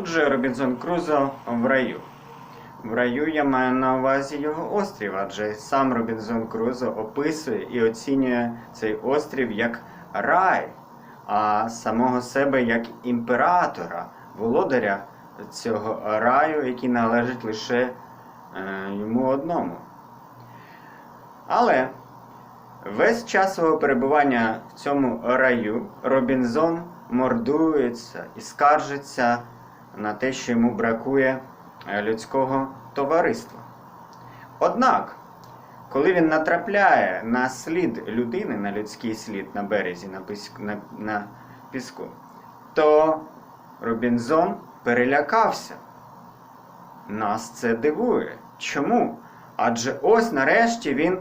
Отже, Робінзон Крузо в раю. В раю я маю на увазі його острів, адже сам Робінзон Крузо описує і оцінює цей острів як рай, а самого себе як імператора, володаря цього раю, який належить лише е, йому одному. Але весь час свого перебування в цьому раю Робінзон мордується і скаржиться на те, що йому бракує е, людського товариства. Однак, коли він натрапляє на слід людини, на людський слід на березі, на, піс- на, на піску, то Робінзон перелякався. Нас це дивує. Чому? Адже ось нарешті він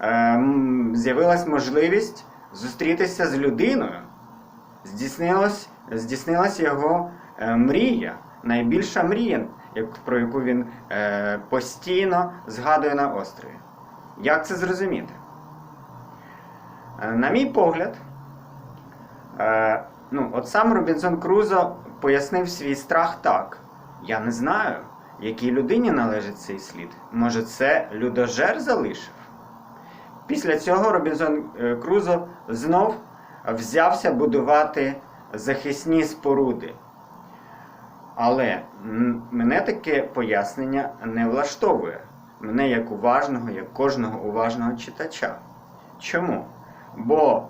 ем, з'явилась можливість зустрітися з людиною. Здійснилось, здійснилась його е, мрія, найбільша мрія, про яку він е, постійно згадує на острові. Як це зрозуміти? Е, на мій погляд, е, ну, от сам Робінзон Крузо пояснив свій страх так. Я не знаю, якій людині належить цей слід. Може, це людожер залишив? Після цього Робінзон е, Крузо знов взявся будувати захисні споруди. Але мене таке пояснення не влаштовує. Мене як уважного, як кожного уважного читача. Чому? Бо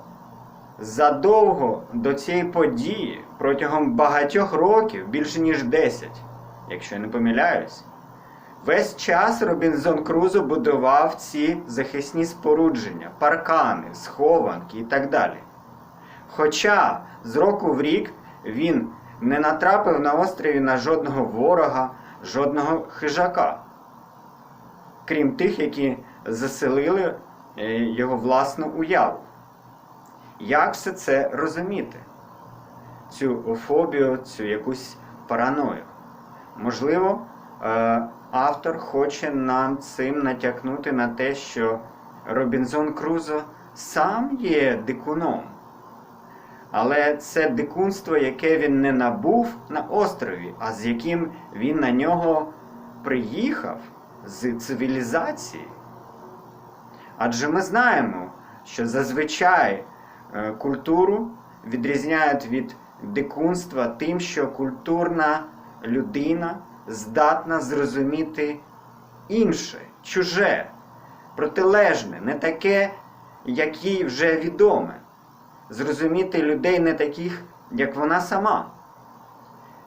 задовго до цієї події, протягом багатьох років, більше ніж 10, якщо я не помиляюсь, Весь час Робінзон Крузо будував ці захисні спорудження, паркани, схованки і так далі. Хоча з року в рік він не натрапив на острові на жодного ворога, жодного хижака, крім тих, які заселили е, його власну уяву. Як все це розуміти? Цю фобію, цю якусь параною? Можливо, е, автор хоче нам цим натякнути на те, що Робінзон Крузо сам є дикуном. Але це дикунство, яке він не набув на острові, а з яким він на нього приїхав з цивілізації. Адже ми знаємо, що зазвичай е, культуру відрізняють від дикунства тим, що культурна людина здатна зрозуміти інше, чуже, протилежне, не таке, як їй вже відоме. Зрозуміти людей не таких, як вона сама.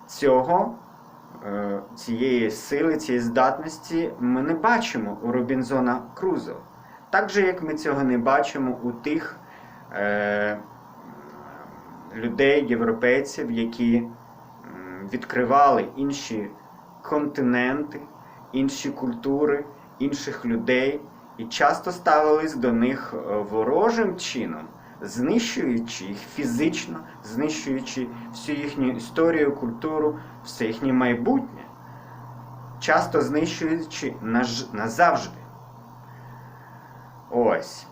Цього, е, цієї сили, цієї здатності ми не бачимо у Робінзона Крузо. Так же, як ми цього не бачимо у тих е, людей, європейців, які відкривали інші континенти, інші культури, інших людей і часто ставились до них е, ворожим чином, знищуючи їх фізично, знищуючи всю їхню історію, культуру, все їхнє майбутнє, часто знищуючи наж- назавжди. Ось.